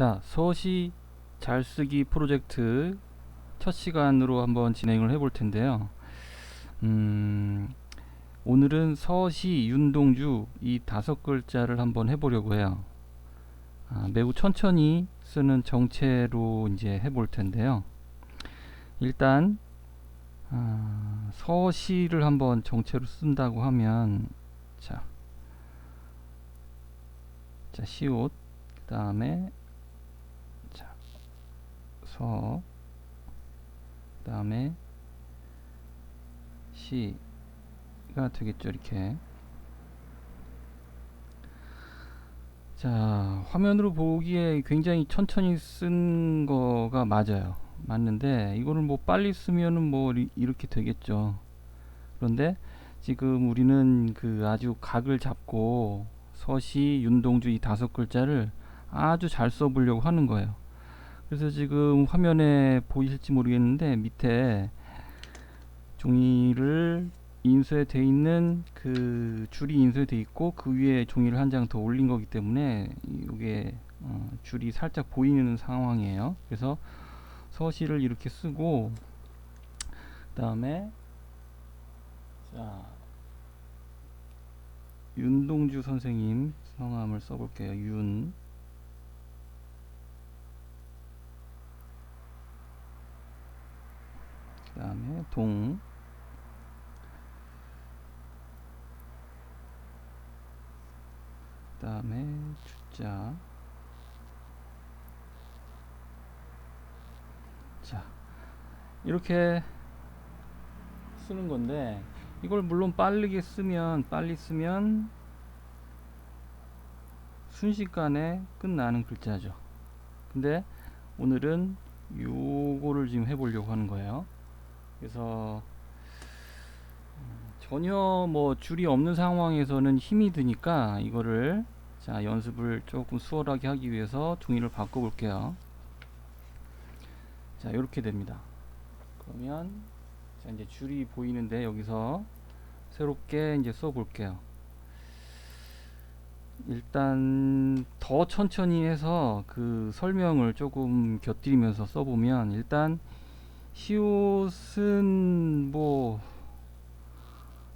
자, 서시 잘 쓰기 프로젝트 첫 시간으로 한번 진행을 해볼 텐데요. 음, 오늘은 서시 윤동주 이 다섯 글자를 한번 해보려고 해요. 아, 매우 천천히 쓰는 정체로 이제 해볼 텐데요. 일단 아, 서시를 한번 정체로 쓴다고 하면 자, 자 시옷 그 다음에 자, 서, 그 다음에 시가 되겠죠, 이렇게. 자, 화면으로 보기에 굉장히 천천히 쓴 거가 맞아요. 맞는데, 이거를 뭐 빨리 쓰면은 뭐 이- 이렇게 되겠죠. 그런데 지금 우리는 그 아주 각을 잡고 서시, 윤동주 이 다섯 글자를 아주 잘 써보려고 하는 거예요. 그래서 지금 화면에 보이실지 모르겠는데 밑에 종이를 인쇄 돼 있는 그 줄이 인쇄 돼 있고 그 위에 종이를 한 장 더 올린 거기 때문에 이게 어, 줄이 살짝 보이는 상황이에요. 그래서 서시를 이렇게 쓰고 그 다음에 자 윤동주 선생님 성함을 써볼게요. 윤 그 다음에 동, 그 다음에 주자. 자, 이렇게 쓰는 건데, 이걸 물론 빠르게 쓰면, 빨리 쓰면 순식간에 끝나는 글자죠. 근데 오늘은 요거를 지금 해보려고 하는 거예요. 그래서 음, 전혀 뭐 줄이 없는 상황에서는 힘이 드니까 이거를 자 연습을 조금 수월하게 하기 위해서 종이를 바꿔 볼게요. 자 이렇게 됩니다. 그러면 자 이제 줄이 보이는데 여기서 새롭게 이제 써 볼게요. 일단 더 천천히 해서 그 설명을 조금 곁들이면서 써보면 일단 시옷은 뭐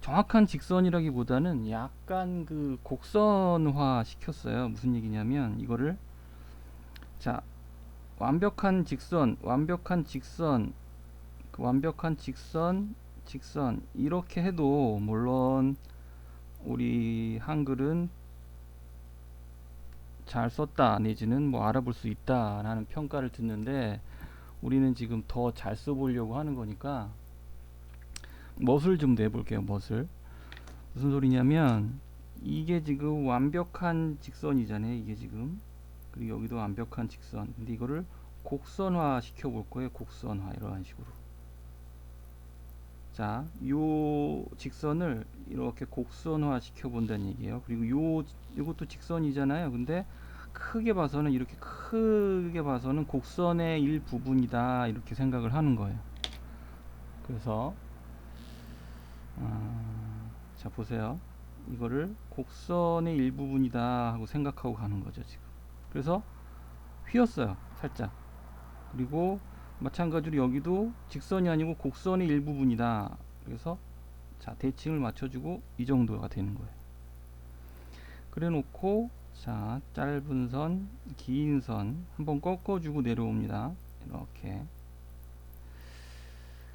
정확한 직선이라기보다는 약간 그 곡선화 시켰어요. 무슨 얘기냐면 이거를 자 완벽한 직선, 완벽한 직선, 그 완벽한 직선, 직선 이렇게 해도 물론 우리 한글은 잘 썼다 내지는 뭐 알아볼 수 있다라는 평가를 듣는데 우리는 지금 더 잘 써보려고 하는 거니까 멋을 좀 내볼게요 멋을. 무슨 소리냐면 이게 지금 완벽한 직선이잖아요 이게 지금. 그리고 여기도 완벽한 직선. 근데 이거를 곡선화 시켜 볼 거예요 곡선화. 이러한 식으로. 자 요 직선을 이렇게 곡선화 시켜 본다는 얘기예요. 그리고 요 이것도 직선이잖아요. 근데 크게 봐서는 이렇게 크게 봐서는 곡선의 일부분이다 이렇게 생각을 하는 거예요. 그래서 아, 자 보세요. 이거를 곡선의 일부분이다 하고 생각하고 가는 거죠 지금. 그래서 휘었어요 살짝. 그리고 마찬가지로 여기도 직선이 아니고 곡선의 일부분이다. 그래서 자 대칭을 맞춰주고 이 정도가 되는 거예요. 그래 놓고 자 짧은 선, 긴 선 한번 꺾어 주고 내려옵니다. 이렇게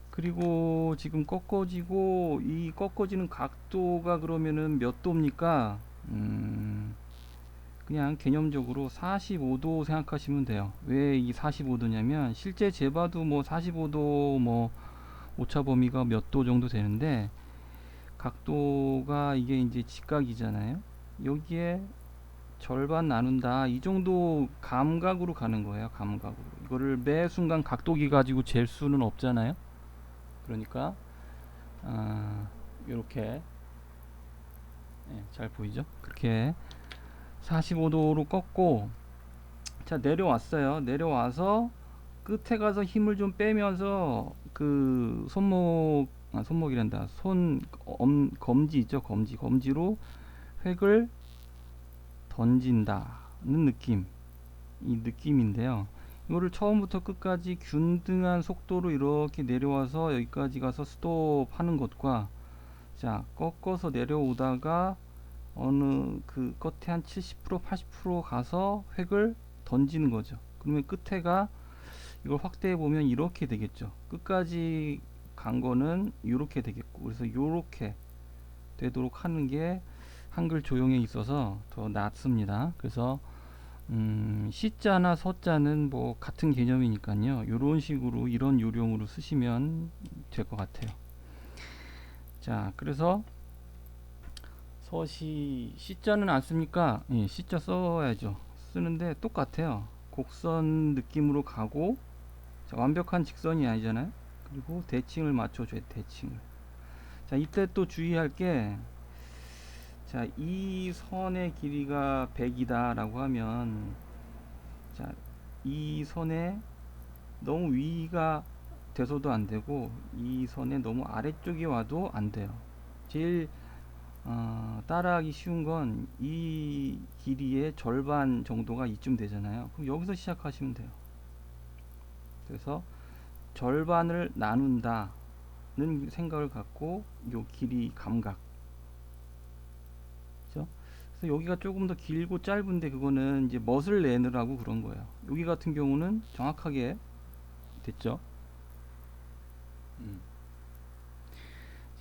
그리고 지금 꺾어지고 이 꺾어지는 각도가 그러면은 몇 도입니까? 음, 그냥 개념적으로 45도 생각하시면 돼요. 왜 이 45도냐면 실제 재봐도 뭐 45도 뭐 오차 범위가 몇 도 정도 되는데 각도가 이게 이제 직각이잖아요. 여기에 절반 나눈다. 이 정도 감각으로 가는 거예요 감각으로. 이거를 매 순간 각도기 가지고 잴 수는 없잖아요. 그러니까 아, 이렇게. 잘 보이죠? 그렇게 45도로 꺾고 자 내려왔어요. 내려와서 끝에 가서 힘을 좀 빼면서 그 손목 아, 손목이란다. 손 엄, 검지 있죠? 검지. 검지로 획을 던진다는 느낌 이 느낌인데요. 이거를 처음부터 끝까지 균등한 속도로 이렇게 내려와서 여기까지 가서 스톱 하는 것과 자 꺾어서 내려오다가 어느 그 끝에 한 70% 80% 가서 획을 던지는 거죠. 그러면 끝에가 이걸 확대해 보면 이렇게 되겠죠. 끝까지 간 거는 이렇게 되겠고 그래서 이렇게 되도록 하는 게 한글 조형에 있어서 더 낫습니다. 그래서 음, 시자나 서자는 뭐 같은 개념이니까요. 이런 식으로 이런 요령으로 쓰시면 될 것 같아요. 자, 그래서 서시 시자는 안 씁니까? 예, 시자 써야죠. 쓰는데 똑같아요. 곡선 느낌으로 가고 자, 완벽한 직선이 아니잖아요. 그리고 대칭을 맞춰줘야 돼, 대칭을. 자, 이때 또 주의할 게 자, 이 선의 길이가 100이다 라고 하면 자, 이 선에 너무 위가 돼서도 안 되고 이 선에 너무 아래쪽에 와도 안 돼요. 제일 어, 따라하기 쉬운 건 이 길이의 절반 정도가 이쯤 되잖아요. 그럼 여기서 시작하시면 돼요. 그래서 절반을 나눈다는 생각을 갖고 요 길이 감각 그래서 여기가 조금 더 길고 짧은데 그거는 이제 멋을 내느라고 그런 거예요. 여기 같은 경우는 정확하게 됐죠. 음.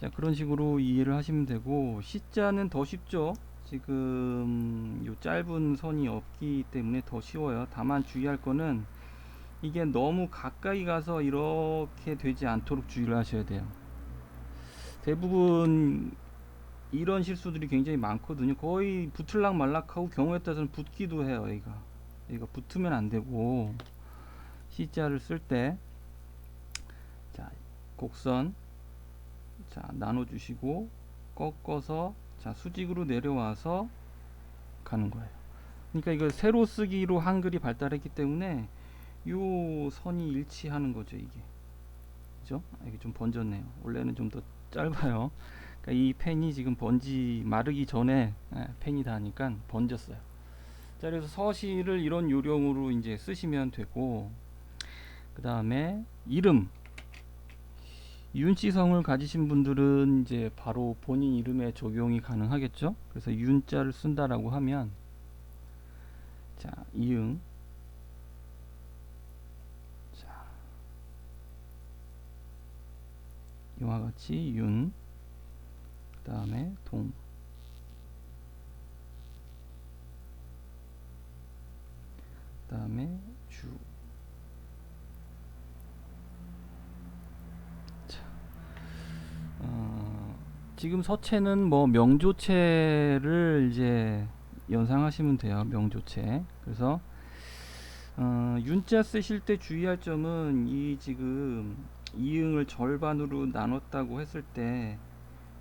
자 그런 식으로 이해를 하시면 되고 C자는 더 쉽죠. 지금 요 짧은 선이 없기 때문에 더 쉬워요. 다만 주의할 거는 이게 너무 가까이 가서 이렇게 되지 않도록 주의를 하셔야 돼요. 대부분 이런 실수들이 굉장히 많거든요. 거의 붙을락 말락하고 경우에 따라서는 붙기도 해요. 여기가 여기가 붙으면 안 되고 C자를 쓸 때 자 곡선 자 나눠 주시고 꺾어서 자 수직으로 내려와서 가는 거예요. 그러니까 이거 세로 쓰기로 한글이 발달했기 때문에 요 선이 일치하는 거죠 이게 그죠? 아, 이게 좀 번졌네요. 원래는 좀 더 짧아요. 그러니까 이 펜이 지금 번지 마르기 전에 예, 펜이 닿으니까 번졌어요. 자 그래서 서시를 이런 요령으로 이제 쓰시면 되고 그 다음에 이름 윤씨성을 가지신 분들은 이제 바로 본인 이름에 적용이 가능하겠죠. 그래서 윤자를 쓴다라고 하면 자 이응 자 이와 같이 윤 그 다음에 동 그다음에 주 자, 어, 지금 서체는 뭐 명조체를 이제 연상하시면 돼요. 명조체. 그래서 어, 윤자 쓰실 때 주의할 점은 이 지금 이응을 절반으로 나눴다고 했을 때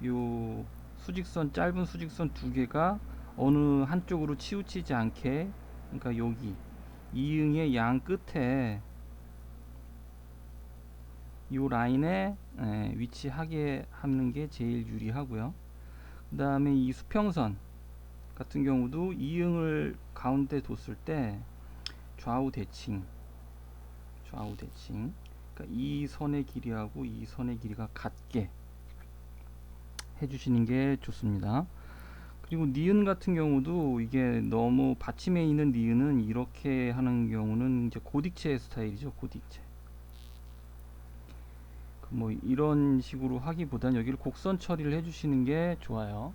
요 수직선 짧은 수직선 두 개가 어느 한쪽으로 치우치지 않게 그러니까 여기 이응의 양 끝에 요 라인에 에, 위치하게 하는 게 제일 유리하고요. 그 다음에 이 수평선 같은 경우도 이응을 가운데 뒀을 때 좌우 대칭 좌우 대칭 그러니까 이 선의 길이하고 이 선의 길이가 같게 해주시는 게 좋습니다. 그리고 니은 같은 경우도 이게 너무 받침에 있는 니은은 이렇게 하는 경우는 이제 고딕체 스타일이죠. 고딕체. 그뭐 이런 식으로 하기보단 여기를 곡선 처리를 해주시는 게 좋아요.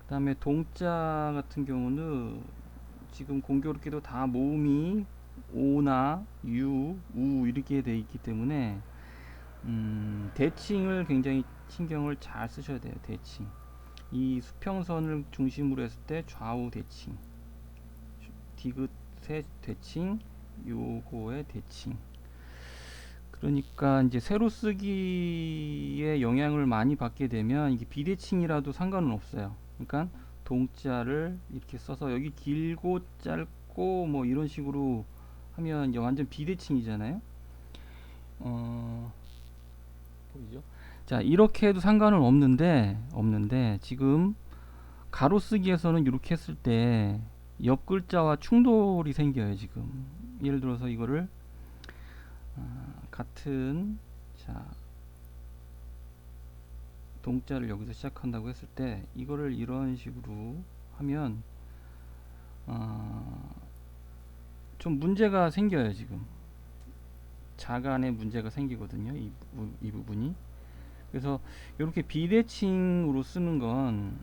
그 다음에 동자 같은 경우는 지금 공교롭게도 다 모음이 오나 유, 우 이렇게 돼 있기 때문에 음, 대칭을 굉장히 신경을 잘 쓰셔야 돼요. 대칭. 이 수평선을 중심으로 했을 때 좌우 대칭, 디귿의 대칭, 요거의 대칭. 그러니까 이제 세로 쓰기에 영향을 많이 받게 되면 이게 비대칭이라도 상관은 없어요. 그러니까 동자를 이렇게 써서 여기 길고 짧고 뭐 이런 식으로 하면 이제 완전 비대칭이잖아요. 어, 보이죠? 자, 이렇게 해도 상관은 없는데 없는데 지금 가로 쓰기에서는 이렇게 했을 때 옆 글자와 충돌이 생겨요 지금. 예를 들어서 이거를 아, 같은 자 동자를 여기서 시작한다고 했을 때 이거를 이런 식으로 하면 어, 좀 문제가 생겨요 지금. 자간에 문제가 생기거든요 이, 부, 이 부분이 그래서 이렇게 비대칭으로 쓰는 건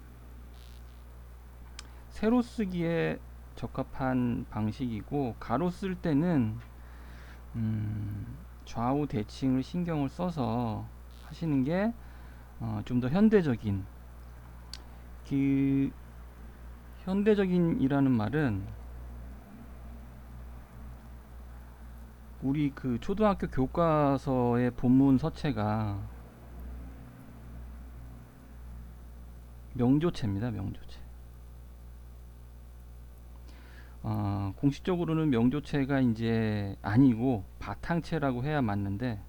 세로 쓰기에 적합한 방식이고 가로 쓸 때는 음, 좌우 대칭을 신경을 써서 하시는 게 어, 좀 더 현대적인 그 현대적인이라는 말은 우리 그 초등학교 교과서의 본문 서체가 명조체입니다. 명조체. 어, 공식적으로는 명조체가 이제 아니고 바탕체라고 해야 맞는데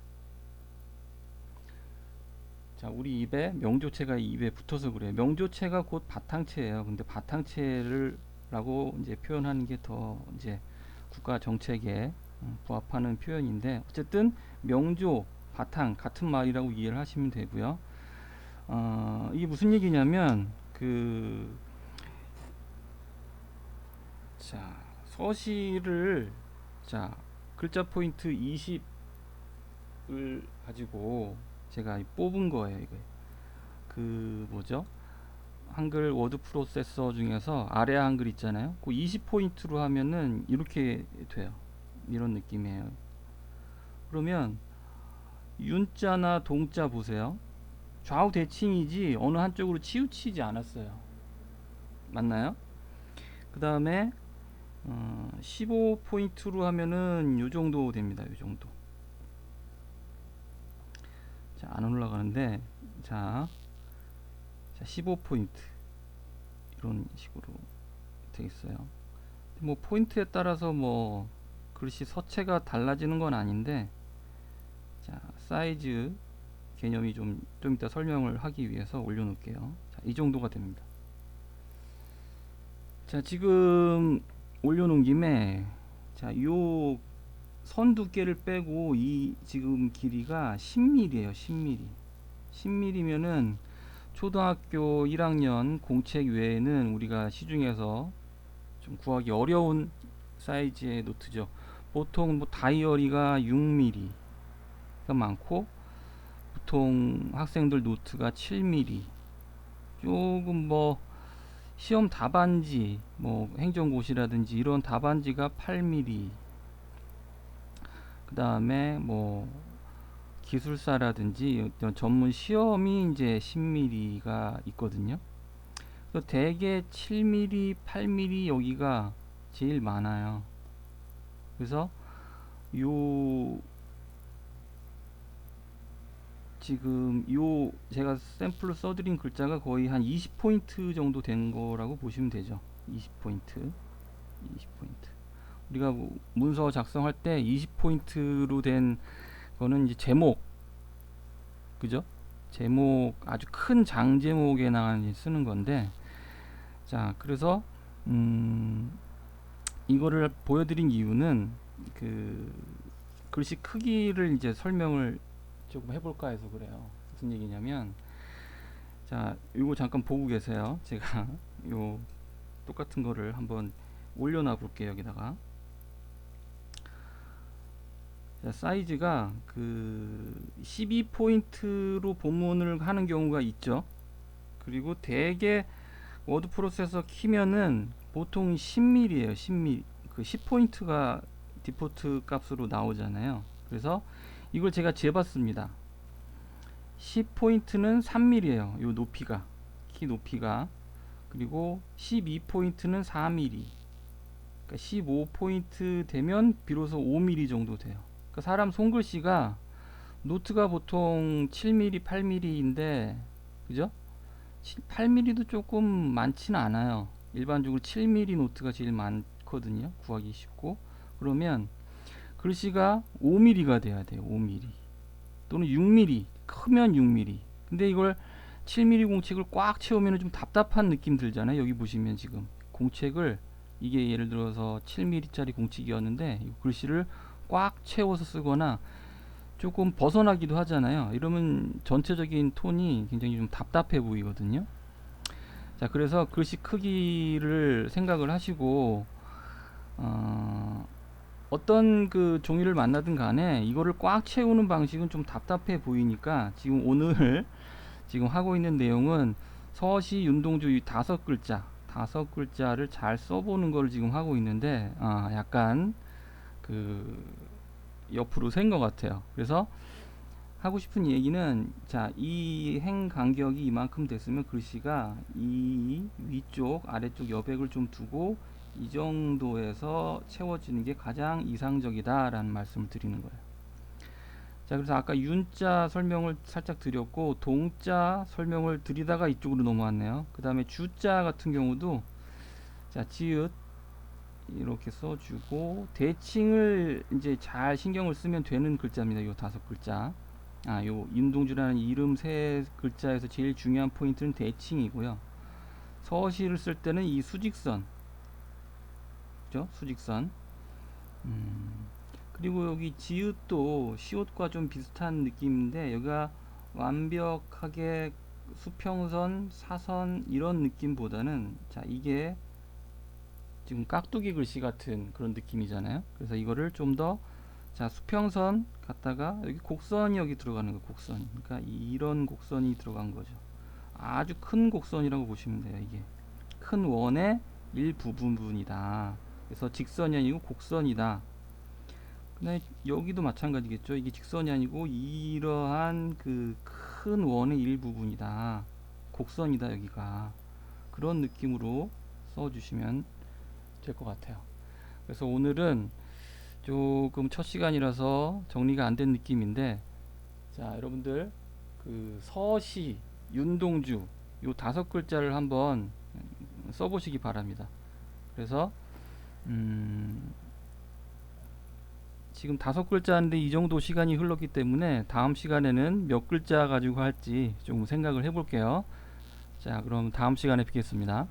자 우리 입에 명조체가 입에 붙어서 그래요 명조체가 곧 바탕체예요 근데 바탕체를 라고 이제 표현하는 게 더 이제 국가 정책에 음, 부합하는 표현인데 어쨌든 명조 바탕 같은 말이라고 이해를 하시면 되고요 어, 이게 무슨 얘기냐면 그 자, 서시를 자, 글자 포인트 20을 가지고 제가 뽑은 거예요, 이거. 그 뭐죠? 한글 워드 프로세서 중에서 아래 한글 있잖아요. 그 20 포인트로 하면은 이렇게 돼요. 이런 느낌이에요. 그러면 윤자나 동자 보세요. 좌우 대칭이지 어느 한쪽으로 치우치지 않았어요. 맞나요? 그 다음에 어, 15포인트로 하면은 요 정도 됩니다. 요 정도. 자, 안 올라가는데 자, 자 15포인트 이런 식으로 돼 있어요. 뭐 포인트에 따라서 뭐 글씨 서체가 달라지는 건 아닌데 자, 사이즈 개념이 좀, 좀 이따 설명을 하기 위해서 올려놓을게요. 자, 이 정도가 됩니다. 자, 지금 올려놓은 김에 자, 요 선 두께를 빼고 이 지금 길이가 10mm예요. 10mm. 10mm면은 초등학교 1학년 공책 외에는 우리가 시중에서 좀 구하기 어려운 사이즈의 노트죠. 보통 뭐 다이어리가 6mm가 많고 보통 학생들 노트가 7mm. 조금 뭐 시험 답안지 뭐 행정고시라든지 이런 답안지가 8mm 그 다음에 뭐 기술사라든지 어떤 전문 시험이 이제 10mm가 있거든요. 그래서 대개 7mm 8mm 여기가 제일 많아요. 그래서 요 지금 요 제가 샘플로 써드린 글자가 거의 한 20포인트 정도 된 거라고 보시면 되죠. 20포인트 20포인트. 우리가 뭐 문서 작성할 때 20포인트로 된 거는 이제 제목 그죠? 제목 아주 큰 장 제목에나 쓰는 건데 자 그래서 음 이거를 보여드린 이유는 그 글씨 크기를 이제 설명을 조금 해볼까 해서 그래요. 무슨 얘기냐면 자 이거 잠깐 보고 계세요. 제가 요 똑같은 거를 한번 올려놔 볼게요. 여기다가 자, 사이즈가 그 12포인트로 본문을 하는 경우가 있죠. 그리고 대개 워드 프로세서 키면은 보통 10mm예요. 10mm. 그 10포인트가 디포트 값으로 나오잖아요. 그래서 이걸 제가 재봤습니다. 10포인트는 3mm예요. 요 높이가. 키 높이가. 그리고 12포인트는 4mm. 그러니까 15포인트 되면 비로소 5mm 정도 돼요. 그러니까 사람 손글씨가 노트가 보통 7mm, 8mm인데 그죠? 8mm도 조금 많지는 않아요. 일반적으로 7mm 노트가 제일 많거든요. 구하기 쉽고. 그러면 글씨가 5mm가 돼야 돼요. 5mm 또는 6mm 크면 6mm 근데 이걸 7mm 공책을 꽉 채우면 좀 답답한 느낌 들잖아요. 여기 보시면 지금 공책을 이게 예를 들어서 7mm짜리 공책이었는데 이 글씨를 꽉 채워서 쓰거나 조금 벗어나기도 하잖아요. 이러면 전체적인 톤이 굉장히 좀 답답해 보이거든요. 자, 그래서 글씨 크기를 생각을 하시고 어, 어떤 그 종이를 만나든 간에 이거를 꽉 채우는 방식은 좀 답답해 보이니까 지금 오늘 지금 하고 있는 내용은 서시 윤동주 이 다섯 글자 다섯 글자를 잘 써보는 걸 지금 하고 있는데 아 약간 그 옆으로 센 것 같아요. 그래서 하고 싶은 얘기는 자 이 행 간격이 이만큼 됐으면 글씨가 이 위쪽 아래쪽 여백을 좀 두고 이 정도에서 채워지는 게 가장 이상적이다라는 말씀을 드리는 거예요. 자, 그래서 아까 윤자 설명을 살짝 드렸고 동자 설명을 드리다가 이쪽으로 넘어왔네요. 그 다음에 주자 같은 경우도 자, 지읒 이렇게 써주고 대칭을 이제 잘 신경을 쓰면 되는 글자입니다. 요 다섯 글자. 아, 요 윤동주라는 이름 세 글자에서 제일 중요한 포인트는 대칭이고요. 서시를 쓸 때는 이 수직선 그죠? 수직선. 음, 그리고 여기 지읒도 시옷과 좀 비슷한 느낌인데 여기가 완벽하게 수평선, 사선 이런 느낌보다는 자 이게 지금 깍두기 글씨 같은 그런 느낌이잖아요. 그래서 이거를 좀 더 자 수평선 갖다가 여기 곡선이 여기 들어가는 거 곡선. 그러니까 이런 곡선이 들어간 거죠. 아주 큰 곡선이라고 보시면 돼요. 이게 큰 원의 일부분이다. 그래서 직선이 아니고 곡선이다. 근데 여기도 마찬가지겠죠. 이게 직선이 아니고 이러한 그 큰 원의 일부분이다. 곡선이다 여기가. 그런 느낌으로 써주시면 될 것 같아요. 그래서 오늘은 조금 첫 시간이라서 정리가 안 된 느낌인데 자 여러분들 그 서시 윤동주 요 다섯 글자를 한번 써보시기 바랍니다. 그래서 음, 지금 다섯 글자인데 이 정도 시간이 흘렀기 때문에 다음 시간에는 몇 글자 가지고 할지 좀 생각을 해볼게요. 자, 그럼 다음 시간에 뵙겠습니다.